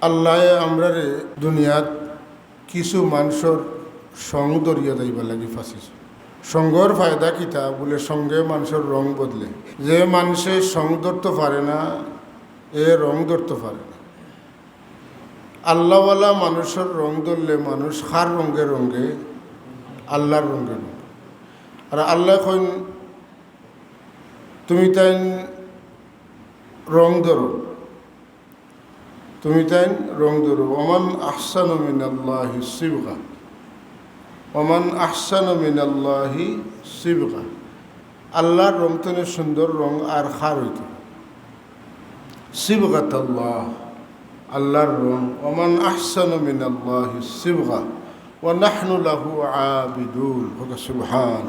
আল্লাহ আমরা রে দুনিয়াত কিছু মানুষের সং দরিয়া যাইবার লাগি ফাঁসিছে সঙ্গর ফায়দা কিতা বলে সঙ্গে মানুষের রং বদলে। যে মানুষে সং ধরতে পারে না, এ রং ধরতে পারে না। আল্লাহওয়ালা মানুষের রং ধরলে মানুষ খার রঙে রঙে, আল্লাহর রঙে রঙে। আর আল্লাহ তুমি তাই রং ধরো। তুমি তাই রং দুরু ওমান আহসান মিনাল্লাহি শিবগা ওমান আহসান মিনাল্লাহি শিবগা আল্লাহর রং তনে সুন্দর, রং আর খার হইত। শিবগাত আল্লাহ আল্লাহর রং। ওমান আহসান মিনাল্লাহি শিবগা ও নাহনু লাহু আবিদুল হোক সুবহান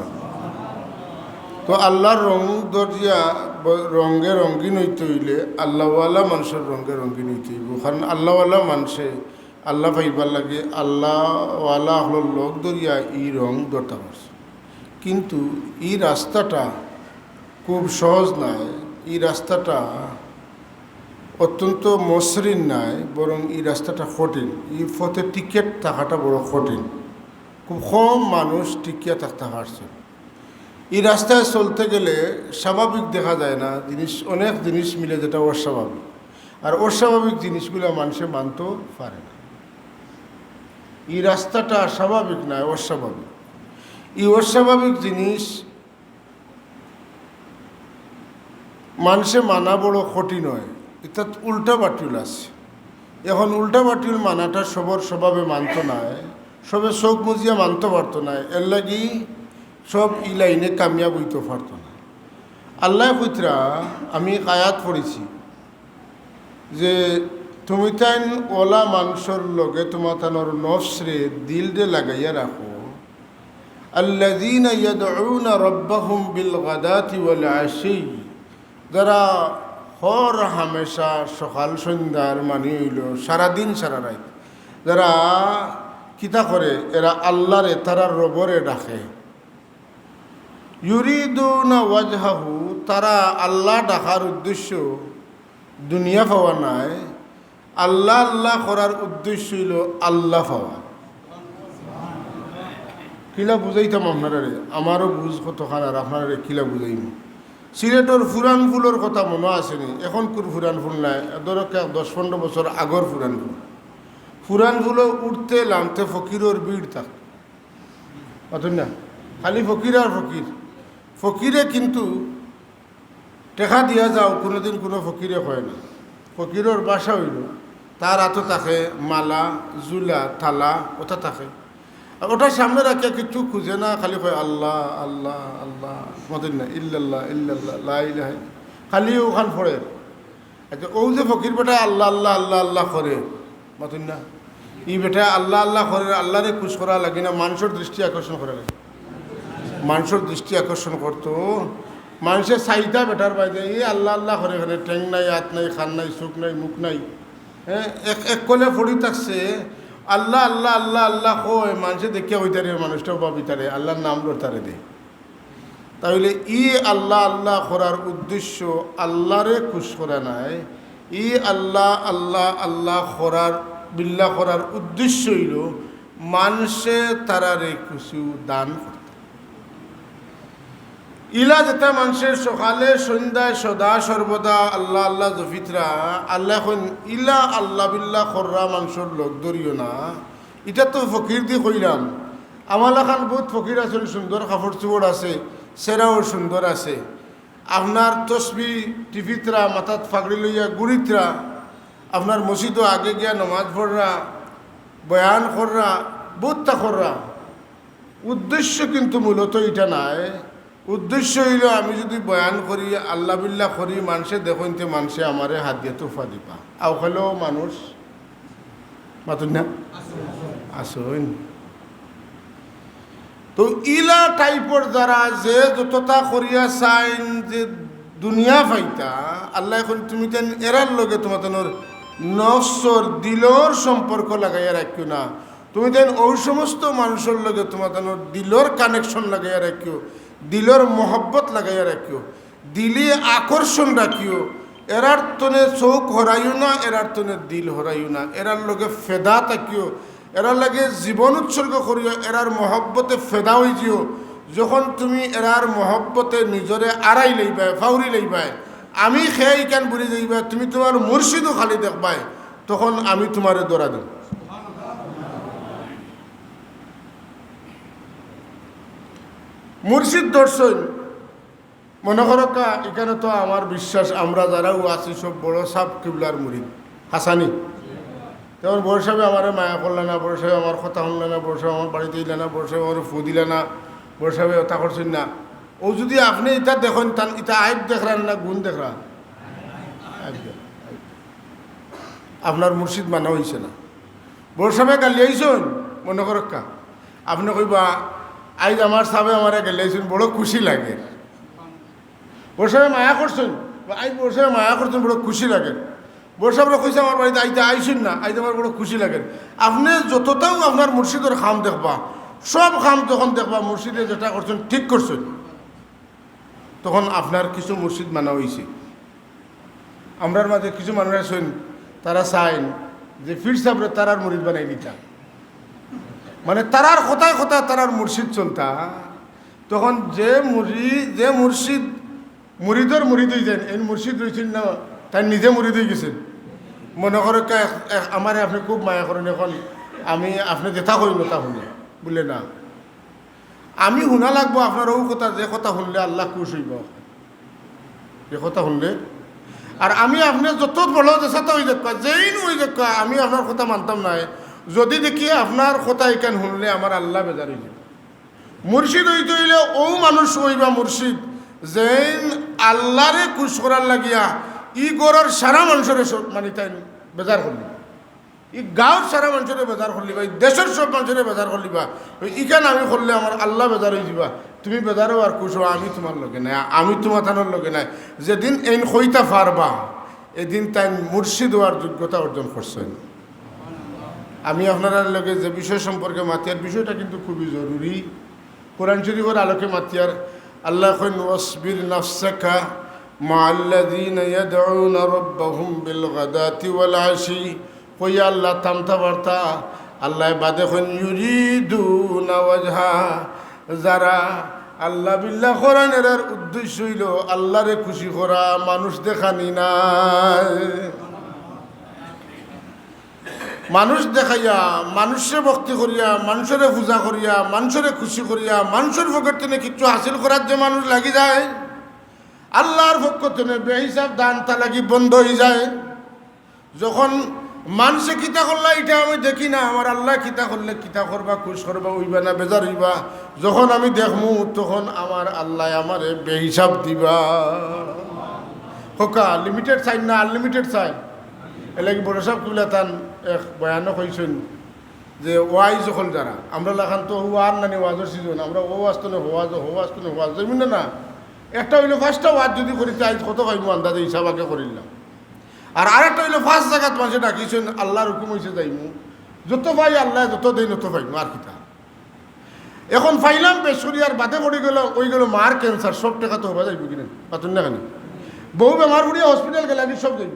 তো আল্লাহর রং দরিয়া ব- রঙে রঙ্গিন হইতে হইলে আল্লাহওয়ালা মানুষের রঙে রঙ্গিন হইতে হইব। কারণ আল্লাহওয়ালা মানুষে আল্লাহ পাইবার লাগে আল্লাহওয়ালা হল লোক দরিয়া ই রং দরতা করছে কিন্তু এই রাস্তাটা খুব সহজ নয় এই রাস্তাটা অত্যন্ত মসৃণ নয় বরং এই রাস্তাটা কঠিন। এই পথে টিকিট থাকাটা বড় কঠিন। খুব কম মানুষ টিকিয়া থাকতে পারছে। এই রাস্তায় চলতে গেলে স্বাভাবিক দেখা যায় না, জিনিস, অনেক জিনিস মিলে যেটা অস্বাভাবিক। আর অস্বাভাবিক জিনিসগুলো মানুষে মানতেও পারে না। এই রাস্তাটা স্বাভাবিক নয় অস্বাভাবিক। এই অস্বাভাবিক জিনিস মানুষে মানা বড় কঠিন হয়। এটা উল্টা বাটুল আছে। এখন উল্টা বাটুল মানাটা সবর স্বভাবে মানত নাই সবে চোখ মুজিয়া মানতে পারতো না। এর লাগি সব ই লাইনে কামিয়াব হইতে পারতো না আল্লাহ কইতরা আমি কায়াত পড়েছি যে তুমি তাইন ওলা মানুষের লগে তোমার তানোর নফসরে দিল দে লাগাইয়া রাখো الذين يدعون ربهم بالغداة والعشي যারা হর হামেশা সকাল সন্ধ্যার মানে হইল সারাদিন সারা রাত যারা কিতা করে এরা আল্লাহরে তারা রবরে ডাকে ইউরিদুনা ওয়াজহাহু, তারা আল্লাহ ডাকার উদ্দেশ্য দুনিয়া পাওয়া নাই। আল্লাহ আল্লাহ করার উদ্দেশ্য হইল আল্লাহ পাওয়া। কিলা বুঝাইতাম আপনারা আমারও বুঝ কতখান আর আপনারা কিলা বুঝাইম? সিলেটর ফুরান ফুলের কথা মনে আসেনি এখন কোন ফুরান ফুল নাই এক দশ পনেরো বছর আগর ফুরান ফুল ফুরান ফুলও উঠতে নামতে ফকিরের ভিড় থাক। অতন না খালি ফকির আর ফকির। ফকিরে কিন্তু টেকা দিয়া যাও, কোনোদিন কোনো ফকিরে হয় না। ফকিরের বাসা হইল তার হাতে থাকে মালা, জুলা, থালা ওটা থাকে। ওটার সামনে রাখে কিছু খুঁজে না, খালি কয়, আল্লাহ আল্লাহ আল্লাহ মতেন না ইল্লাল্লাহ ইল্লাল্লাহ, লা ইলাহা ইল্লা- খালি ওখান পড়ে আচ্ছা ও যে ফকির বেটা আল্লাহ আল্লাহ আল্লাহ আল্লাহ করে মতেন না ই বেটা আল্লাহ আল্লাহ করে আল্লাহরে খুশ করা লাগে না মানুষের দৃষ্টি আকর্ষণ করা লাগে। মানুষের দৃষ্টি আকর্ষণ করতো। মানুষের চাহিদা বেটার বাইরে এই আল্লাহ আল্লাহ করে এখানে ঠেং নাই, হাত নাই, খান নাই, চোখ নাই, মুখ নাই। হ্যাঁ এক এক কলে ফড়ি থাকছে। আল্লাহ আল্লাহ আল্লাহ আল্লাহ কয়, মানুষে দেখিয়া হইতারে মানুষটাও পাবিতারে আল্লাহর নাম লড়তারে দে। তাহলে ই আল্লাহ আল্লাহ করার উদ্দেশ্য আল্লাহরে খুশ করা নাই। ই আল্লাহ আল্লাহ আল্লাহ করার, বিল্লাহ করার উদ্দেশ্য হইল, মানুষে তারারে কিছু দান করতে। ইলা যেটা মানুষের সকালে, সন্ধ্যায় সদা, সর্বদা আল্লাহ আল্লাহ জফিতরা। আল্লাহ এখন ইলা, আল্লাহ বিল্লাহ খররা মানুষের লোক ধরিও না। এটা তো ফকির দি কইলাম। আমার খান বহুত ফকির আছে সুন্দর কাপড় চোপড় আছে সেরাও সুন্দর আছে। আপনার তসবি টিভিতরা, মাথাত ফাগড়ি লইয়া গুড়িতরা, আপনার মসজিদও আগে গিয়া নমাজ পড়রা, বয়ান কররা বহুতটা কররা। উদ্দেশ্য কিন্তু মূলত এটা নাই। উদ্দেশ্য হইল, আমি যদি বয়ান করি, আল্লাহ বিল্লাহ করি, মানুষে দেখতে মানুষে আমারে হাত দিয়ে তোফা দিবা। আও হলেও মানুষ। মাতুন না? আসুন। তো ইলা টাইপর যারা যে যতটা করিয়া চাইন যে দুনিয়া ফাইতা, আল্লাহ এখন তুমি তেন এরার লগে তোমার তেনর নফসর দিলর সম্পর্ক লাগাইয়া রাখিও না। তুমি তেন ওই সমস্ত মানুষের লগে তোমার তেনর দিলর কানেকশন লাগাইয়া রাখিও। দিলর মহব্বত লাগাইয়া রাখিও। দিলে আকর্ষণ রাখিও। এরার তনে চৌক হরাইও না, এরার তনে দিল হরাইও না। এরার লগে ফেদা থাকিও। এরার লাগে জীবন উৎসর্গ করিও। এরার মহব্বতে ফেদা হয়ে যেও যখন তুমি এরার মহব্বতে নিজরে আড়াই লইবাই ফাউরি লইবাই, আমি খেয়ে কেন বুড়ি যাইবা তুমি তোমার মুর্শিদও খালি দেখবাই, তখন আমি তোমারে দৌড়া দিই মুর্শিদ দর্শন। মনে করো কা, এখানে তো আমার বিশ্বাস, আমরা যারাও আছি, সব বড় সাপ কিবলার মুরিদ। হাসানি। তেমন বড় সাহেব আমার মায়া করলে না, বড় সাহেব আমার কথা শুনলে না, বড় সাহেব আমার বাড়িতে ইলে না, বড় সাহেব আমার ফু দিলে না, বড় সাহেব ওটা করছেন না। ও যদি আপনি এটা দেখেন, তান এটা আইব দেখরান না, গুণ দেখরা আইব দেখ- আইব। আপনার মুর্শিদ মানা হয়েছে না। বড় সাহেব গালি আইসন মনে কা, আপনি কইবা আইজ আমার সাবে আমার গেলে বড় খুশি লাগে। বর্ষাবে মায়া করছেন? আই বর্ষাবে মায়া করছেন, বড় খুশি লাগে। বর্ষাবে কইছে আমার বাড়িতে, আইতে আইসুন না। আইতে আমার বড় খুশি লাগে। আপনি যতটাও আপনার মুর্শিদের খাম দেখবা, সব খাম যখন দেখবা, মুর্শিদে যেটা করছেন, ঠিক করছেন। তখন আপনার কিছু মুর্শিদ মানা হয়েছে আমরার মাঝে কিছু মানুষ আছেন, তারা চাইন যে ফির সাবরে তারার মুরিদ বানাই নিতা মানে তারার কথায় কথায় তারার মুর্শিদ চলতা। তখন যে মুরি, যে মুর্শিদ মুরিদর মুরিদ হয়ে যান এই মুর্শিদ রয়েছেন না, তাই নিজে মুরিদ হয়ে গেছেন। মনে করে আমারে আপনি খুব মায়া করেন এখন, আমি আপনি যেথা না তা শুনি বলে না? আমি শুনা লাগবো আপনার ও কথা, যে কথা শুনলে আল্লাহ খুশ হইব। এ কথা শুনলে। আর আমি আপনি যত বড় দেশাতে হয়ে যাক যেই হয়ে যাক আমি আপনার কথা মানতাম নাই। যদি দেখি আপনার কথা এখান শুনলে আমার আল্লাহ বেজার যাবে মুর্শিদ হইতে হইলে ও মানুষ হইবা মুর্শিদ যেন আল্লাহরে খুশ করার লাগিয়া ই গড়ের সারা মানুষের মানে তাই বেজার করলি। ই গাঁৱৰ সারা মানুষের বেজার করলি বা দেশের সব মানুষের বেজার করলি বা ইখান আমি করলে আমার আল্লাহ বেজার হয়ে যাবা তুমি বেজারও আর খুশ হও, আমি তোমার লগে নাই, আমি তোমার থানোর লগে নাই। যেদিন এন হইতা পারবা, এদিন তাই মুর্শিদ হওয়ার যোগ্যতা অর্জন করছেন। আমি আপনার লগে যে বিষয় সম্পর্কে মাতিয়ার, বিষয়টা কিন্তু খুবই জরুরি। কোরআন শরীফের আলোকে মাতিয়ার, আল্লাহ কইন ওয়াসবির নাফসাকা আল্লাহ বিল্লাহ উদ্দেশ্য হইল, আল্লাহরে খুশি করা, মানুষ দেখানি নাই। মানুষ দেখাইয়া মানুষে ভক্তি করিয়া, মানুষের পূজা করিয়া, মানুষের খুশি করিয়া, মানুষের পকেট থেকে কিছু হাসিল করার যে মানুষ লাগি যায়, আল্লাহর পক্ষ থেকে বেহিসাব দান তা লাগি বন্ধ হয়ে যায়। যখন মানুষে কিতা করলা, এটা আমি দেখি না, আমার আল্লাহ কিতা করলে কিতা করবা খুশ করবা, উইবা না, বেজার হইবা। যখন আমি দেখমু, তখন আমার আল্লাহ আমারে বেহিসাব দিবা। হোকা লিমিটেড চাই না আনলিমিটেড চাই এলাকি বড় সাহেব কিলা তান এক বয়ানক হয়েছেন যে ওয়াই যখন যারা, আমরা লাখান তো ওয়ার নানি ওয়াজর সিজন আমরা ও আসতো না হওয়াজ হো আসতো না হওয়াজ জমিন না। একটা হইল ফার্স্টটা ওয়াজ যদি করি, তাই কত পাইব আন্দাজে হিসাব আগে করিলাম আর আরেকটা হইল ফার্স্ট জায়গাত মানুষে ডাকিছেন আল্লাহর হুকুম হয়েছে যাইমু। যত পাই আল্লাহ যত দেই তত পাইমু, আর কিতা এখন ফাইলাম আর বাদে পড়ে গেল, ওই গেল মার ক্যান্সার সব টাকা তো হবা যাইব কিনা, পাতুন না কেন? বউ বেমার পড়িয়া হসপিটাল গেলা কি সব যাইব।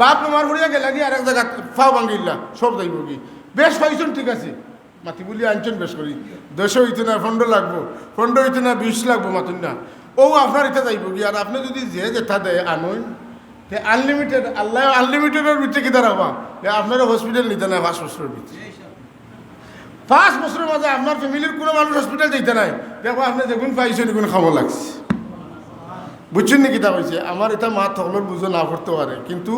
বাপ বেমার পড়িয়া গেলা কি আরেক জায়গা ফাও ভাঙিল্লা সব যাইব কি? বেশ পাইছেন, ঠিক আছে। মাতি বলি আনছেন বেশ করি। দেশে হইতে না ফন্ড লাগবো ফন্ড হইতে না বিষ লাগবো মাতুন না। ও আপনার এটা যাইব কি? আর আপনি যদি যে যেটা দেয় আনুন তে আনলিমিটেড আল্লাহ আনলিমিটেডের ভিতরে কি দাঁড়াবা? আপনারা হসপিটাল নিতে না পাঁচ বছরের ভিতরে। পাঁচ বছরের মাঝে আপনার ফ্যামিলির কোনো মানুষ হসপিটাল যেতে নাই। দেখো, আপনি যেগুন পাইছেন, এগুন খাব লাগছে। বুঝছেন নাকি তা হয়েছে আমার এটা মা তখন বুঝো না করতে পারে। কিন্তু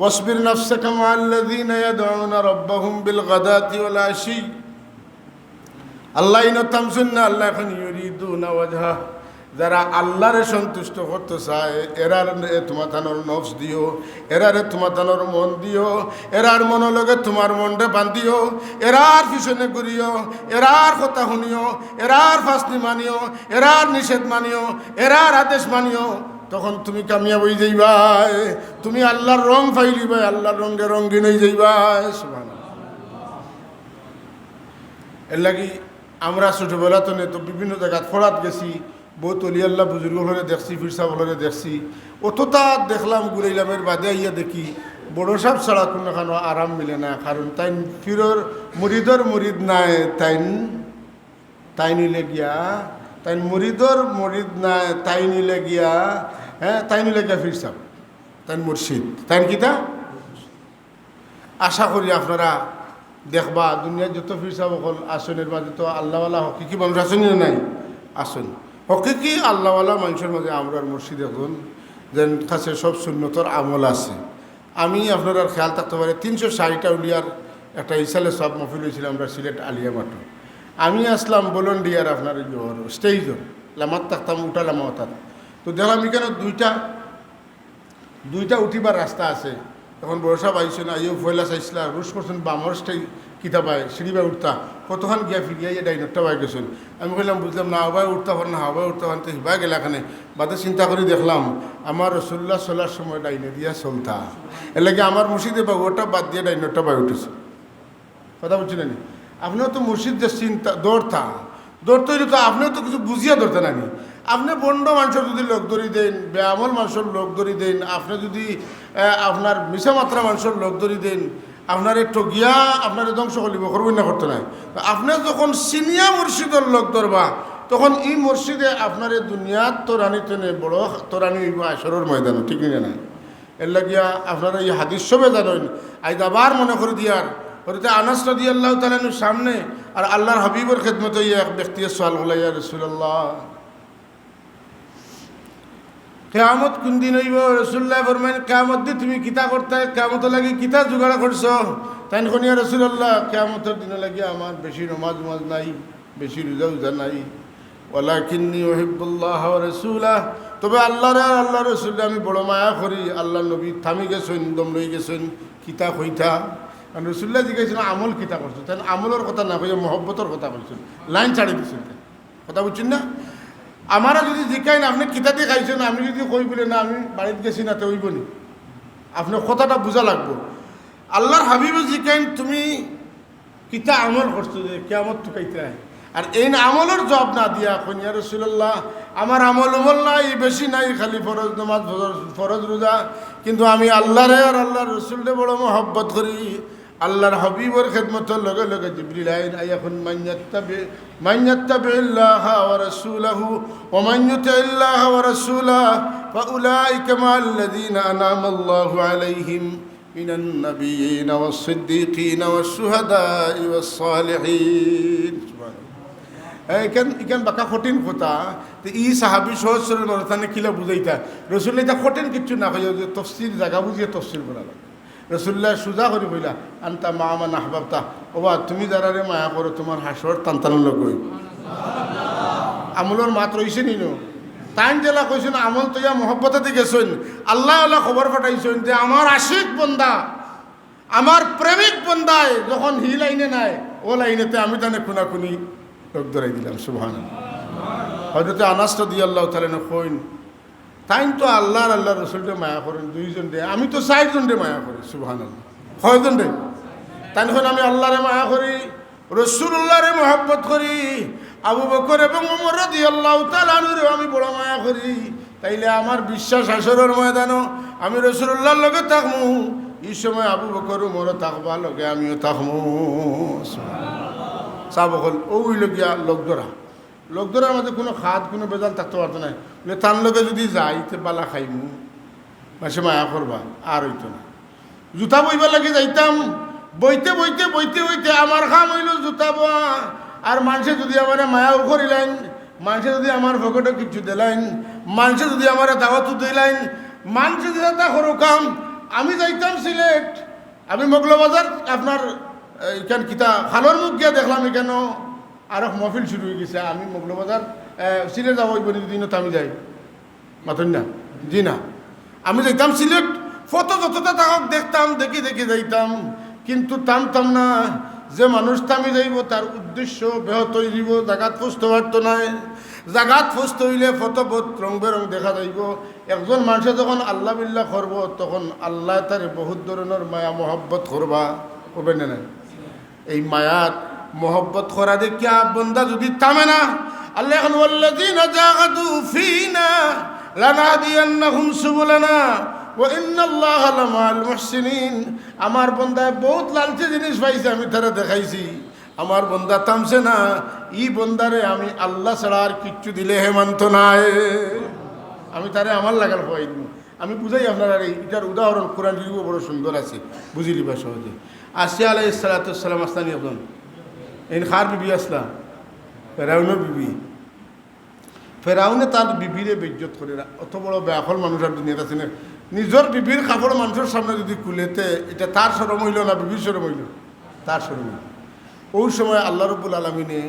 ওয়াসবির নাফসাকা মা আল্লাযীনা ইয়াদউনা রাব্বাহুম বিল গাদাতি ওয়াল আশি আল্লাহ ইন আল্লাহ এখন ওয়াজহা। যারা আল্লাহরে সন্তুষ্ট করতে চায়, এরার তোমার থানোর নফস দিও, এরারে তোমার থানোর মন দিও, এরার মনোলগে তোমার মনটা বান্ধিও, এরার পিছনে ঘুরিও, এরার কথা শুনিও, এরার ফাঁসনি মানিও, এরার নিষেধ মানিও, এরার আদেশ মানিও, তখন তুমি কামিয়াব হয়ে যাইবাই, তুমি আল্লাহর রং ফাইলিবাই, আল্লাহর রঙে রঙ্গিন হয়ে যাইবাই, সুবহানাল্লাহ। এর লাগি আমরা ছোটোবেলা তো বিভিন্ন জায়গাত ফরাত গেছি বহুত অলিয়াল্লাহ বুজুর্গ হলে দেখছি ফিরসা হলে দেখছি। অতটা দেখলাম গুলাইলামের বাদে আইয়া দেখি, বড় সাপ ছাড়া কোনো এখানো আরাম মিলে না। কারণ তাই ফিরর মুরিদর মুরিদ নাই, তাইন তাই নিলে গিয়া তাই মুরিদর মুরিদ নাই তাই নিলে গিয়া হ্যাঁ তাই নিলে গিয়া ফিরসাব তাই মুর্শিদ। তাই কিতা আশা করি আপনারা দেখবা, দুনিয়ার যত ফিরসাব অকল আসনের মাঝে তো আল্লাহওয়ালা হকিকি মানুষ আসেনি নাই? আসেন। হকিকি আল্লাহওয়ালা মানুষের মাঝে আমরা মুর্শিদ এখন যেন কাছে সব শূন্যতর আমল আছে। আমি আপনার আর খেয়াল থাকতে পারি, তিনশো ষাটটা উলিয়ার একটা ইসালে সব মফিল হয়েছিল আমরা সিলেট আলিয়া মাঠে। আমি আসলাম ভলেন্টিয়ার আপনার স্টেজর লামাত থাকতাম উঠালাম অর্থাৎ তো দেখলাম এখানে দুইটা দুইটা উঠিবার রাস্তা আছে। তখন বর্ষা পাইছেন আইও ফয়লা চাইছিল, রুশ করছেন বামর স্টাই কিতাবায় সিঁড়িবা উঠতা। কতক্ষণ গিয়া ফিরিয়া ইয়ে ডাইনটা বাই গেছেন? আমি কইলাম, বুঝলাম না হাওয়ায় উঠতে পার না হাওয়ায় উঠতে পারেন তো হিবা গেলা খানে। বাদে চিন্তা করে দেখলাম, আমার রসুল্লাহ চলার সময় ডাইনে দিয়া চলতা। এর লাগে আমার মুর্শিদে বা ওটা বাদ দিয়ে ডাইনটা বাই উঠেছে। কথা বলছি না নি? আপনিও তো মুর্শিদ যে চিন্তা, দৌড়তা। দৌড়তে হইলে তো আপনিও তো কিছু বুঝিয়া ধরতে নানি। আপনি বন্ড মানুষের যদি লোক ধরি দেন বেআমল মানুষের লোক ধরি দেন, আপনি যদি আপনার মিশা মাত্রা মানুষের লোক ধরি দেন আপনার ঠগিয়া আপনার ধ্বংস করিব করবেন না করতে নাই। তো আপনি যখন সিনিয়া মুর্শিদের লোক ধরবা, তখন এই মুর্শিদে আপনার এই দুনিয়ার তোরানি তেনে বড় তোরানি হইব আসরের ময়দান, ঠিক না নাই? এর লাগিয়া আপনারা এই হাদিস সবে জানেন আজ আবার মনে করে দিয়ার। হরিতে আনাস রাদি আল্লাহ তালানুর সামনে আর আল্লাহর হাবিবর খেদমত ইয়ে এক ব্যক্তি সোয়াল হল ইয়া রসুল্লাহ কেয়ামত কোন দিন হইব? রসুল্লাহ ফরমাইন, কেয়ামত দিয়ে তুমি কিতা করতে? কেয়ামত লাগি কিতা জোগাড় করছ? তাই শুনিয়া রসুল্লাহ কেয়ামতের দিন লাগি আমার বেশি নমাজ উমাজ নাই, বেশি রোজা উজা নাই। ওলা কিন্নি ওহিবুল্লাহ রসুল্লাহ তবে আল্লাহর আর আল্লাহ রসুল্লাহ আমি বড় মায়া করি। আল্লাহ নবী থামি গেছেন, দম লই গেছেন, কিতা কইতা। কারণ রসুল্লাহ জিজ্ঞাসা আমল কিতা করছ? তাই আমলের কথা না কইয়া মহব্বতর কথা বলছেন লাইন ছাড়ি দিচ্ছেন কথা বুঝছেন না? আমারা যদি জিকাই না, আপনি কিতাতে খাইছেন আমি যদি কই বলে, না, আমি বাড়িতে গেছি না, তো ওইব নি। আপনার কথাটা বোঝা লাগবো। আল্লাহর হাবিবে জিকাইন, তুমি কিতা আমল করছ যে কেমন টুকাইতে হয় আর এই আমলের জব না দিয়া কনিয়া রসুল্লাহ আমার আমল উমল নাই, বেশি নাই, খালি ফরজ নমাজ ফরজ- ফরজ রোজা। কিন্তু আমি আল্লাহরে আর আল্লাহর রসুলরে বড় মহব্বত করি। আল্লাহর হাবিবর খেদমতের লগে লগে জিবরিল আইন আই এখন মাইয়াত্তাবি মাইয়াত্তাবিল্লাহ ওয়া রাসূলাহু ওয়া মান ইউতিল্লাহ ওয়া রাসূলাহ ফাউলাইকা মা'আল্লাযীনা আন'আমা আল্লাহু আলাইহিম من النبيين والصديقين والشهداء والصالحين سبحان الله এখান এখান বাকা কঠিন কথা তো ই সাহাবি সহজ সরল মানুষ তানে কিলা বুঝাইতা রসুল্লাহ এটা কঠিন কিচ্ছু না কইয়া যে তফসির জায়গা বুঝিয়ে তফসির করা লাগে রসুল্লাহ সুজা করে কইলা আনতা মা আমা নাহবাবতা। ওবা তুমি যারারে মায়া করো তোমার হাসর টানটানোর লোক আমলের মাত্র হইছে নিনো। তাইন জেলা কইছেন আমল তো ইয়া মহব্বতাতে গেছেন আল্লাহ আল্লাহ খবর পাঠাইছেন যে আমার আশিক বন্দা আমার প্রেমিক বন্দায় যখন হি লাইনে নাই ও লাইনেতে আমি তানে খুনাখুনি লোক ধরাই দিলাম সুবহান হয়তো আনাসটা দিয়ে আল্লাহ তাহলে কইন তাইন তো আল্লাহর আল্লাহ রসুলটা মায়া করেন, দুইজন রে আমি তো চারজন রে মায়া করি সুবহান কয়জন রে তাই এখন আমি আল্লাহরে মায়া করি রসুল্লাহরে মহব্বত করি, আবু বকর এবং উমর রাদি আল্লাহ আমি বড় মায়া করি, তাইলে আমার বিশ্বাস আসরের ময়দানও আমি রসুল্লাহর লগে থাকমু। এই সময় আবু বকর উমরও থাকবা লগে আমিও থাকমু চা বকল ওই লগিয়া লোক ধরা। লোক ধরার মধ্যে কোনো খাদ, কোনো বেজাল থাকতে পারতো না। বলে, তার লগে যদি যাই, তে বালা খাইমু। মাসে মায়া করবা, আর হইতো না। জুতা বইবার লাগে যাইতাম, বইতে বইতে বইতে বইতে আমার খাম হইল জুতা বয়া। আর মানুষে যদি আমার মায়াও করিলেন, মানুষে যদি আমার পকেটে কিছু দিলেন, মানুষে যদি আমার দাওয়াত দিলেন, মানুষে যদি তা করো কাম, আমি যাইতাম সিলেট। আমি মগলবাজার আপনার এখান কিতা খালোর মুখ গিয়া দেখলাম এখান আর মহফিল শুরু হয়ে গেছে। আমি মগলবাজার সিলেট যাব ওই দিনও তো আমি যাই। মাথুন না, জি না। আমি যাইতাম সিলেট, ফটো যতটা তাকক দেখতাম, দেখি দেখি যাইতাম। কিন্তু টানতাম না, যে মানুষ তামি যাইব, তার উদ্দেশ্য ব্যাহত হইব জাগাত ফুসত পারতো নাই। জাগাত ফুসত হইলে বহুত রং বেরং দেখা যাইব। একজন মানুষে যখন আল্লাহ বিল্লাহ করব, তখন আল্লাহ তার বহুত ধরনের মায়া, মহব্বত করবা। করবে না এই মায়াত মহব্বত করা দেখিয়া বন্দা যদি থামে না এখন আমার বন্দা বহুত লালচে জিনিস পাইছে, আমি তারা দেখাইছি। আমার বন্দা থামছে না, ই বন্দারে আমি আল্লাহ ছাড়া আর কিচ্ছু দিলে হেমান্ত নাই। আমি তারে আমার লাগাল দিব আমি বুঝাই আপনারা এটার উদাহরণ কোরআন বড় সুন্দর আছে বুঝি লিবা সহজে। আসিয়া আলাই সালাতাম আসলানি এখন এই খার বিবি আসলাম ফেরাউনের বিবি। ফেরাউনে তার বিবিরে বেজ্জত করে। অত বড় ব্যাকল মানুষ আর দুনিয়াতে আছে নিজের বিবির কাপড় মানুষের সামনে যদি খুলেতে এটা তার সরম হইল না বিবির সরম হইল? তার সরম হইল। ওই সময় আল্লাহ রব্বুল আলমিনে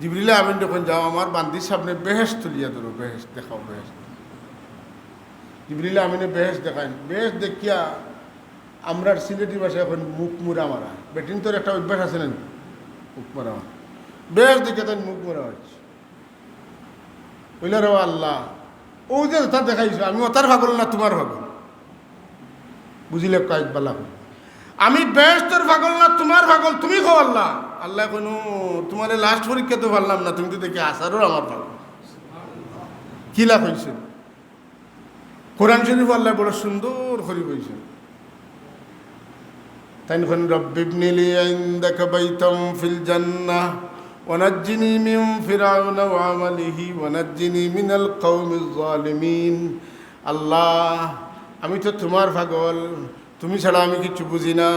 জিবরিলা আমিন যখন যাও আমার বান্দির সামনে বেহেস তুলিয়া ধরো বেহেস দেখাও বেহেস জিবরিলা আমিনে বেহেস দেখায় বেহেস দেখিয়া আমরার সিলেটি ভাষায় এখন মুখ মুরা মারা বেটিন তোর একটা অভ্যাস আছে না মুখ মারা মারা বেহেস দেখে তাই মুখ মুরা হচ্ছে বললে রে আল্লাহ, ও যে তা দেখাইছো আমি ওতার ভাগল না, তোমার ভাগল। বুঝিলে কয়েক বেলা আমি বেহেস্তের ভাগল না, তোমার ভাগল, তুমি খো আল্লাহ। আল্লাহ কোনো তোমার লাস্ট পরীক্ষা তো পারলাম না, তুমি তো দেখি আসারও আমার ভাগল। কি লাভ হয়েছে কোরআন শরীফ আল্লাহ বড় সুন্দর করে কইছে তাই রব্বিবনিলি ইনদাকা বাইতাম ফিল জান্নাহ ونجني من فرعون وعمله ونجني من القوم الظالمين আল্লাহ আমি তো তোমার পাগল তুমি ছাড়া আমি কিছু বুঝি না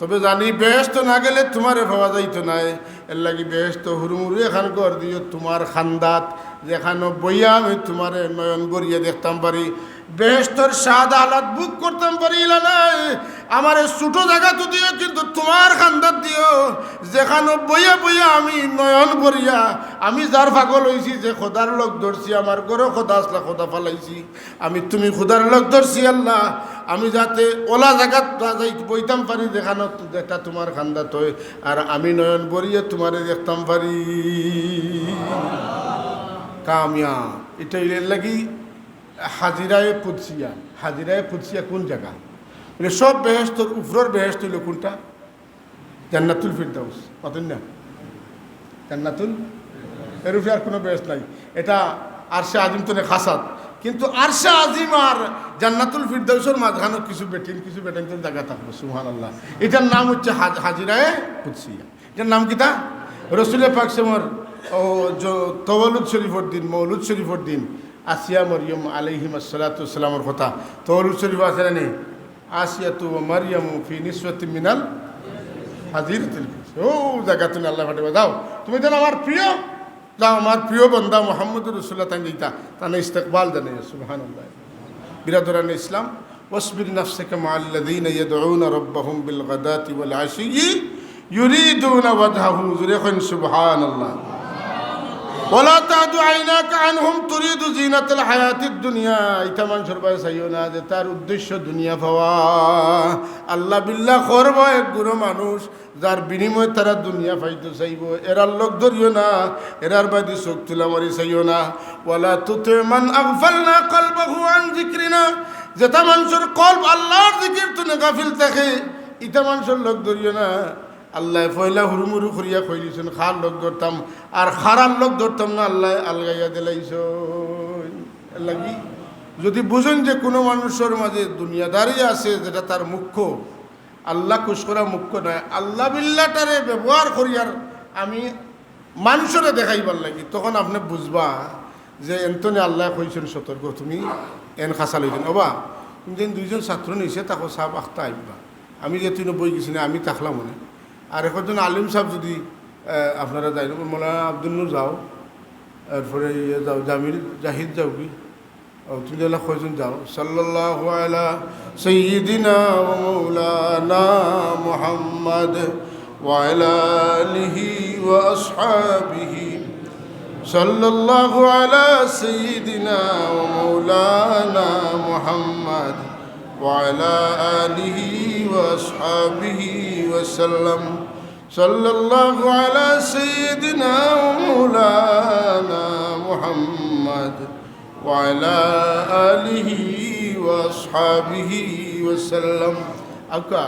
তবে জানি বেহেস্ত না গেলে তোমার ভাবা যাইতো নাই এর লাগি বেহেস্ত হুরুমুরু এখান কর দিও তোমার খান্দাত যেখানে বইয়া আমি তোমার নয়ন গড়িয়ে দেখতাম পারি বেহেস্তর স্বাদ আলাদ বুক করতাম পারি না নাই, আমার ছোটো জায়গা তো দিও, কিন্তু তোমার খান্দাত দিও। যেখানে বইয়া বইয়া আমি নয়ন গড়িয়া আমি যার পাগল হয়েছি যে খোদার লোক ধরছি, আমার ঘরও খোদা আসলা, খোদা ফালাইছি। আমি, তুমি খোদার লোক ধরছি, আল্লাহ। আমি যাতে ওলা জায়গাত যাই বইতাম পারি, যেখানে যেটা তোমার খান্দাত হয়, আর আমি নয়ন বরিয়ে তোমারে দেখতাম পারি। কামিয়া এটা লাগি হাজিরায় কুদসিয়া হাজিরায় কুদসিয়া কোন জায়গা? মানে সব বেহেস্তর উপরের বেহেস্ত হইল কোনটা? জান্নাতুল ফিরদাউস। পাতেন না? জান্নাতুল এর আর কোনো বেহেস্ত নাই। এটা আরশে আজিম তো খাসাদ। কিন্তু আরশে আজিম আর জান্নাতুল ফিরদাউসের মাঝখানে কিছু বেটিন কিছু বেটিন জায়গা থাকবে সুহান আল্লাহ এটার নাম হচ্ছে হাজ- হাজিরায় কুদসিয়া। এটার নাম কিতা রসুল পাক সেমর, ও তবলুদ শরীফর দিন মৌলুদ শরীফর দিন آسيا مريم عليهما الصلاة والسلام ورخطة تولو شريف آسلاني آسيا تو مريم في نسوة من ال حضير تلك زكاتنا الله فاتح وزاو. تمي جانا مار پريو جانا مار پريو بندا محمد رسول الله تنجيتا تانا استقبال دنيا سبحان الله برادران الإسلام واصبر نفسك مع الذين يدعون ربهم بالغداة والعشي يريدون وجهه. زريخ سبحان الله ওলা তাদু আইনা কানহুম তুরিদু জিনাতুল হায়াতিদ দুনিয়া। ইটা মানুষের পায়ে চাইও না যে তার উদ্দেশ্য দুনিয়া পাওয়া। আল্লাহ বিল্লাহ করব এক গুরু মানুষ, যার বিনিময়ে তারা দুনিয়া পাইতে চাইব। এরার লোক ধরিও না, এরার বাদি চোখ তুলা মারি চাইও না। ওলা তুতে মান না কলবাহু আন জিক্রি না যেটা মানুষের কল্প আল্লাহর জিকির তুনে গাফিল থাকে ইটা মানুষের লোক ধরিও না। আল্লাহ ফয়লা হুরুমুরু করিয়া কইলিছেন, খার লোক ধরতাম, আর খারার লোক ধরতাম না, আল্লাহ আলগাইয়া দিলাইছ লাগি, যদি বুঝেন যে কোনো মানুষের মাঝে দুনিয়াদারি আছে, যেটা তার মুখ্য, আল্লাহ খুশ করা মুখ্য নয়। আল্লাহ বিল্লাটারে ব্যবহার করিয়ার আমি মানুষরে দেখাইবার লাগি, তখন আপনি বুঝবা যে এন্তনে আল্লাহ কইছেন সতর্ক, তুমি এন খাসা লইছেন ওবা তুমি যেন দুইজন ছাত্র নিছে, তাকে সাহেব আখতা আইবা। আমি যে তুই বই গেছি আমি থাকলাম মনে আর এখন আলিম সাহেব যদি আহ, আপনারা যাই মোলানা আব্দুল নূর যাও এরপরে ইয়ে যাও জামিল জাহিদ যাও কি ও তুমি যেন কয়জন যাও সাল্লাল্লাহু আলা সাইয়্যিদিনা ওয়া মাওলানা মুহাম্মদ ওয়া আলা আলিহি ওয়া আসহাবিহি صلى الله على سيدنا ومولانا محمد وعلى آله وأصحابه وسلم صلى الله على سيدنا ومولانا محمد وعلى آله وأصحابه وسلم أكا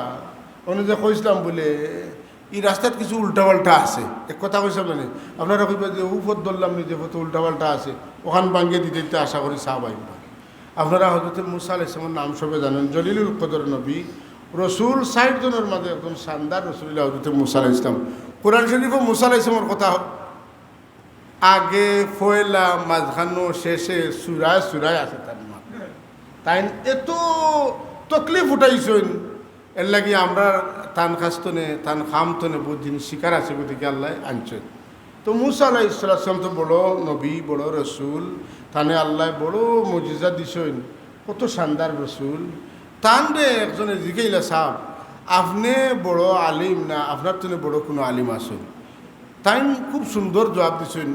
অনুযায়ী কইসলাম বলে এই রাস্তাত কিছু উল্টাপাল্টা আছে এক কথা কইছে মানে আপনারা কইবা যে উপর ধরলাম নি যে কত উল্টাপাল্টা আছে ওখান ভাঙ্গে দিতে দিতে আশা করি চা পাইবা আপনারা হজরত মুসা আলাইসলামের নাম সবে জানেন জলিলুল কদর নবী রসুল ষাট জনের মাঝে একজন শানদার রসুল্লাহ হজরত মুসা ইসলাম কোরআন শরীফ মুসা ইসলামের কথা আগে ফয়লা, মাঝখানো, শেষে সুরায় সুরায় আছে তার মা। তাই এত তকলিফ উঠাইছেন, এর লাগি আমরা তান খাস্তনে, তান খামতনে জিনিস শিকার আছে গতিকে আল্লাহ আনছেন তো মুসা আলাহ ইসলাম তো বড় নবী, বড় রসুল, তানে আল্লাহ বড় মজিজা দিছেন। কত শানদার রসুল। তান রে একজনে জিগাইলা সাহ, আপনি বড় আলিম না, আপনার তো বড় কোনো আলিম আসেন তাই খুব সুন্দর জবাব দিছেন,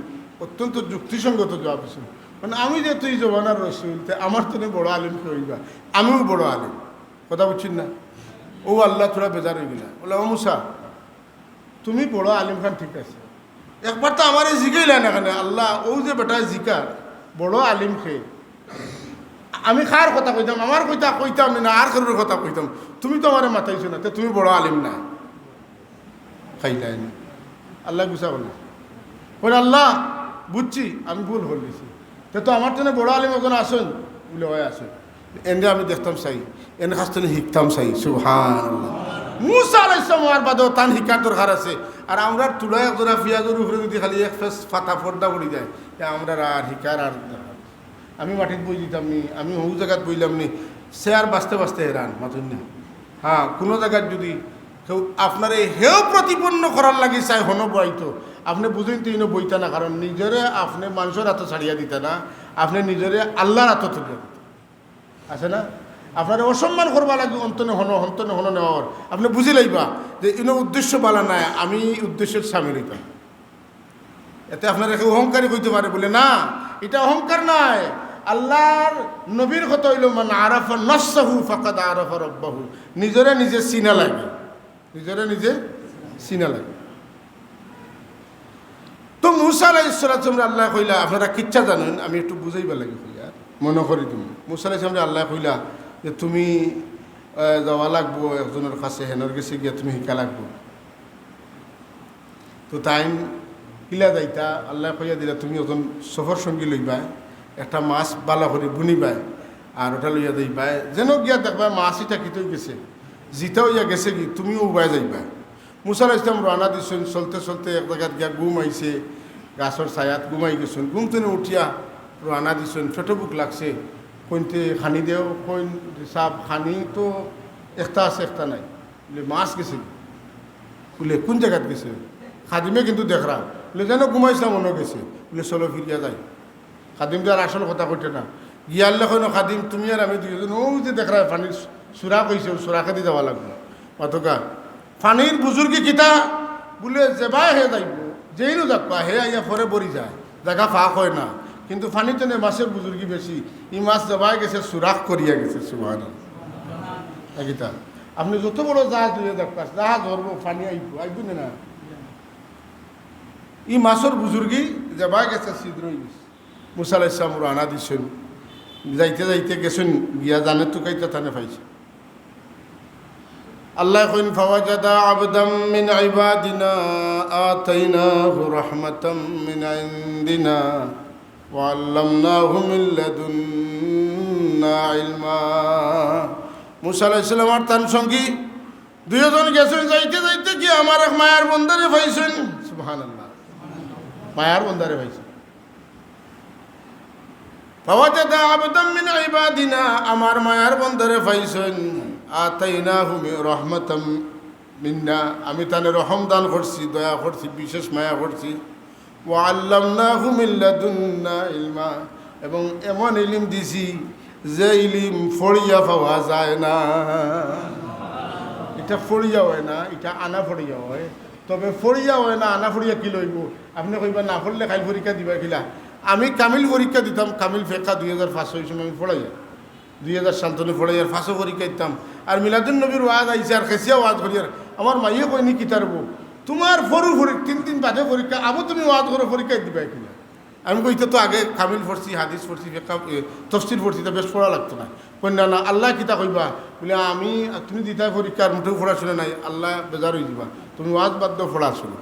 অত্যন্ত যুক্তিসঙ্গত জবাব দিছেন। মানে আমি যে তুই জমানার রসুল, তে আমার তো বড় আলিম হইবা? আমিও বড় আলিম। কথা বুঝছেন না? ও আল্লাহ তোরা বেজার হয়ে গেলা বলে, ও মুসা, তুমি বড় আলিম খান ঠিক আছে। একবার তো আমার জিগাইলা না কেন আল্লাহ, ও যে বেটা জিকা, বড় আলিম খেয়ে আমি খার কথা কইতাম? আমার কইতা কইতাম না, আর কারোর কথা কইতাম। তুমি তো আমার মাথাইছো না, তে তুমি বড় আলিম না। খাইলাই না। আল্লাহ গুছা বলে। বলে আল্লাহ, বুঝছি, আমি ভুল হলিছি তে তো আমার জন্য বড় আলিম এখন আসুন, বলে হয় আসুন। এনে আমি দেখতাম চাই এনে কাছ থেকে শিখতাম চাই সুহান মুসা আলাইসলাম আর বাদেও তান শিকার দরকার আছে। আর আমরা তুলা একজোড়া পিঁয়াজের উপরে যদি খালি এক ফেস ফাটা ফর্দা পড়ি যায় আমরা আর শিকার আর। আমি মাটিত বই দিতাম নি, আমি হু জায়গাত বইলাম নি আর বাঁচতে বাঁচতে হেরান মাতুন না। হ্যাঁ কোনো জায়গাত যদি কেউ আপনার এই হেও প্রতিপন্ন করার লাগি চাই হন বইতো আপনি বুঝেন তো ইনো বইতা না কারণ নিজরে আপনি মানুষের হাতে ছাড়িয়া দিতে না, আপনি নিজরে আল্লাহর হাতে দিতে। আছে না? আপনার অসম্মান করবা লাগে অন্তনে হন অন্তনে হন নেওয়ার আপনি বুঝি লাইবা যে ইনো উদ্দেশ্য বালা নাই, আমি উদ্দেশ্যের সামিল হইতাম এতে আপনার একে অহংকারী কইতে পারে বলে, না এটা অহংকার নাই আল্লাহর নবীর কথা হইল মানে আরাফা নসাহু ফাকাদ আরাফা রব্বাহু। নিজরে নিজে চিনা লাগে। নিজরে নিজে চিনা লাগে। তো মুসা আলাই ইসলামরা আল্লাহ কইলা, আপনারা কিচ্ছা জানেন, আমি একটু বুঝাইবা লাগে কইলা মনে করি তুমি। মুসা ইসলামরা আল্লাহ কইলা, যে তুমি যাওয়া লাগবো, একজনের কাছে হেনর গেছে গিয়া তুমি শিকা লাগবো। তো টাইম কিলা যাইতা, আল্লাহ কইয়া দিলা, তুমি ওজন সফর সঙ্গী লইবা। একটা মাছ বালা করে বুনিবা আর ওটা লইয়া যাইবা যেন গিয়া দেখবা মাছ ইটা কিতই গেছে। জিতা হইয়া গেছে কি, তুমিও উবাই যাইবা। মুসাল ইসলাম রানা দিছেন, চলতে চলতে এক জায়গাত গিয়া গুম আইছে গাছর ছায়াত গুমাই গেছেন। গুম তেনে উঠিয়া রানা দিছেন, ছোট বুক লাগছে। কইতে খানি দেও, কইন সাপ খানি তো একটা আছে, একটা নাই। বলে, মাছ গেছে? বলে, কোন জায়গাত গেছে? খাদিমে কিন্তু দেখরা বলে, যেন ঘুমাইছিলাম মনে গেছে। বলে, চলো ফিরিয়া যাই খাদিম তো আর আসল কথা কইতে না। গিয়ার লেখন খাদিম, তুমি আর আমি দুজন ও যে দেখরা পানির সুরা কইছে সুরাকে দিয়ে যাওয়া লাগবে। অতকা পানির বুজুর্গি কিতা? বলে যেবাই হে যাইব যেই নো যাবা হে আইয়া পরে বরি যায় জায়গা ফাঁক হয় না। কিন্তু ফানিতে নে মাছের বুজুর্গি বেশি ই মাছ যাবাই গেছে সুরাখ করিয়া গেছে সুহান গীতা আপনি যত বড় জাহাজ দিয়ে দেখবা জাহাজ ধরবো পানি আইব আইব না ই মাছর বুজুর্গি যাবা গেছে ছিদ্র হয়ে মুসা আলাহ ইসলাম রানা দিছেন যাইতে যাইতে গেছেন, গিয়া জানে তুকাইতে তানে পাইছে। আল্লাহ কইন, ফাওয়াজাদা আবদাম মিন ইবাদিনা, আতাইনাহু রাহমাতাম মিন ইনদিনা, ওয়া আল্লামনাহু মিন লাদুন্না ইলমা। মুসা আলাইহিস সালাম আর তার সঙ্গী দুইজন গেছেন, যাইতে যাইতে কি আমার এক মায়ার বন্দারে পাইছেন। সুবহানাল্লাহ। মায়ার বন্দারে পাইছেন। ফাওয়াজাদা আবদাম মিন ইবাদিনা আমার মায়ার বন্দরে পাইছেন আতাইনাহু রহমাতাম মিন্না আমি তানে রহম দান করছি দয়া করছি বিশেষ মায়া করছি ও আল্লামনাহু মিন লাদুন্না ইলমা এবং এমন ইলিম দিছি যে ইলিম ফড়িয়া পাওয়া যায় না। এটা ফড়িয়া হয় না, এটা আনা ফড়িয়া হয়। তবে ফড়িয়া হয় না, আনা ফড়িয়া কি লইব? আপনি কইবা না ফড়লে খাই পরীক্ষা দিবা কিলা? আমি কামিল পরীক্ষা দিতাম, কামিল ফেকা দুই হাজার পাঁচশো সময় আমি পড়াই। দুই হাজার সালতনে পড়াই আর ফাঁসও পরীক্ষা দিতাম। আর মিলাদুল নবীর ওয়াজ আইসে আর খেসিয়া ওয়াজ করি আর আমার মাইয়ে কইনি কি তারবো তোমার ফরু ফরি তিন দিন বাদে পরীক্ষা, আবু তুমি ওয়াজ করে, পরীক্ষা দিবা কিনা আমি কইতে তো আগে কামিল পড়ছি, হাদিস পড়ছি তফসির পড়ছি, তো বেশ পড়া লাগতো না। কই, না আল্লাহ কিতা কইবা? বলে, আমি, তুমি দিতা পরীক্ষার মুঠেও পড়া শুনে নাই, আল্লাহ বেজার হয়ে দিবা। তুমি ওয়াজ বাদ দাও পড়া শুনে।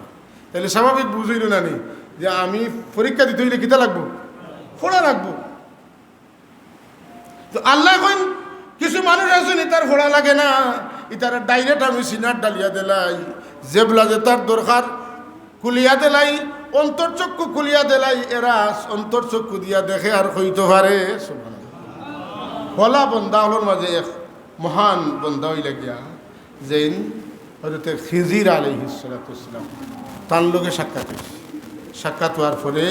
তাহলে স্বাভাবিক বুঝইল না নি? যে আমি পরীক্ষা দিতে হইলে কিতা লাগবো? পড়া লাগবো। তো আল্লাহ কইন, কিছু মানুষ আছে নি, তার ফোড়া লাগে না। ইতার ডাইরেক্ট আমি সিনার ডালিয়া দিলাই জেবলা যে তার দরকার কুলিয়া দিলাই অন্তর্চক্ষু কুলিয়া দিলাই, এরা অন্তর্চক্ষু দিয়া দেখে আর হইতে পারে হলা বন্ধা হলোর মাঝে এক মহান বন্ধা হইলে গিয়া যেন হজরতে খিজির আলী হিসালাম তার লোকে সাক্ষাৎ হয়েছে সাক্ষাৎ হওয়ার পরে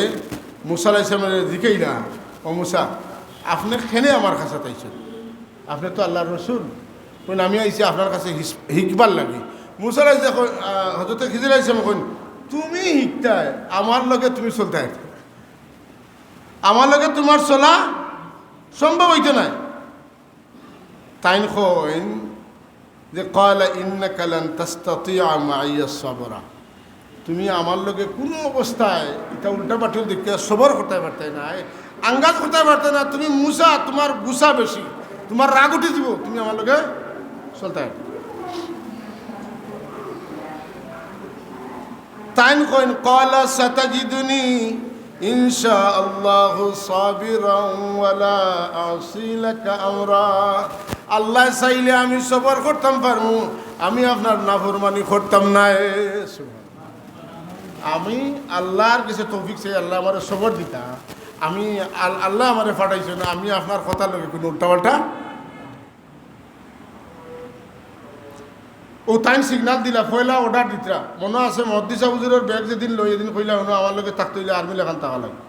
মুসা আলাইসলামের দিকেই না। ও মুসা, আপনি খেনে আমার কাছে তাইছেন আপনি তো আল্লাহর রসুল। কোন আমি আইছি আপনার কাছে শিখবার লাগে। মুসা আলাইসা হজরতে খিজির আইসলাম কইন, তুমি শিখতায় আমার লগে তুমি চলতে আমার লগে তোমার চলা সম্ভব হইতে নাই। তাইন কইন যে, কয়লা ইন্নাকা লান তাস্তাতিয়া মাইয়া সবরা। তুমি আমার লগে কোনো অবস্থায় এটা উল্টা পাঠিয়ে দেখতে সবর করতে পারতে না আঙ্গাজ করতে পারতে না তুমি মুসা, তোমার গুসা বেশি, তোমার রাগ উঠে দিব, তুমি আমার লগে চলতে তাইন কইন, কলা সাতাজিদুনি ইনশা আল্লাহ সাবিরাম ওয়ালা আল্লাহ চাইলে আমি সবর করতাম পারমু, আমি আপনার নাফরমানি করতাম না। আমি আল্লাহর কাছে তৌফিক চাই, আল্লাহ আমার সবর দিতা। আমি আল্লাহ আমারে ফাটাইছে না, আমি আপনার কথা লগে কোনো উল্টাপাল্টা। ও টাইম সিগনাল দিলা পয়লা অর্ডার দিতরা। মনে আছে মহদ্দিসা হুজুরের ব্যাগ যেদিন লই, এদিন কইলা হনো আমার লগে থাকতে হইলে আর্মি লেখান থাকা লাগে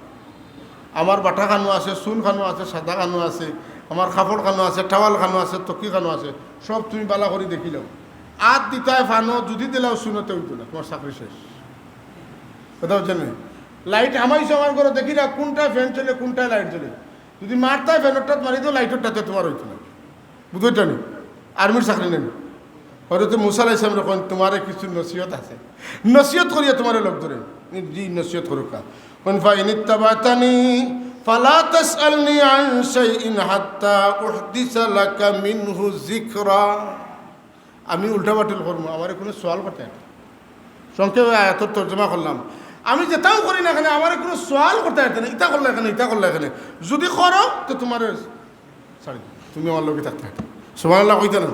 আমার বাটা খানো আছে, চুন খানো আছে, সাদা খানো আছে, আমার কাপড় খানো আছে, টাওয়াল খানো আছে তকি খানো আছে, সব তুমি বালা করে দেখিলাও। আত দিতায় ফানো, যদি দিলাও শুনতে হইতো না, তোমার চাকরি শেষ। কথা হচ্ছে না। লাইট আমাইছে আমার ঘরে দেখি না কোনটা ফ্যান চলে কোনটা লাইট চলে। যদি মারতায় ফ্যানরটা মারি দিও লাইটরটাতে তোমার হইতো না। বুঝতে নি? আর্মির চাকরি নেই। হয়তো মুসাল ইসলাম রকম তোমার কিছু নসিহত আছে। নসিহত করিয়া তোমার লোক ধরে। জি নসিহত করুকা আমি উল্টা বাতিল করব আমার কোনো সোয়াল না। সংক্ষেপে আয়াতর তর্জমা করলাম। আমি যেটাও করি না এখানে, আমার কোনো সোয়াল করতে হয় না। ইটা করলে এখানে ইটা করলে এখানে। যদি করো, তো তোমার সরি। তুমি আমার লোকে থাকতে। সোমান আল্লাহ কইতে না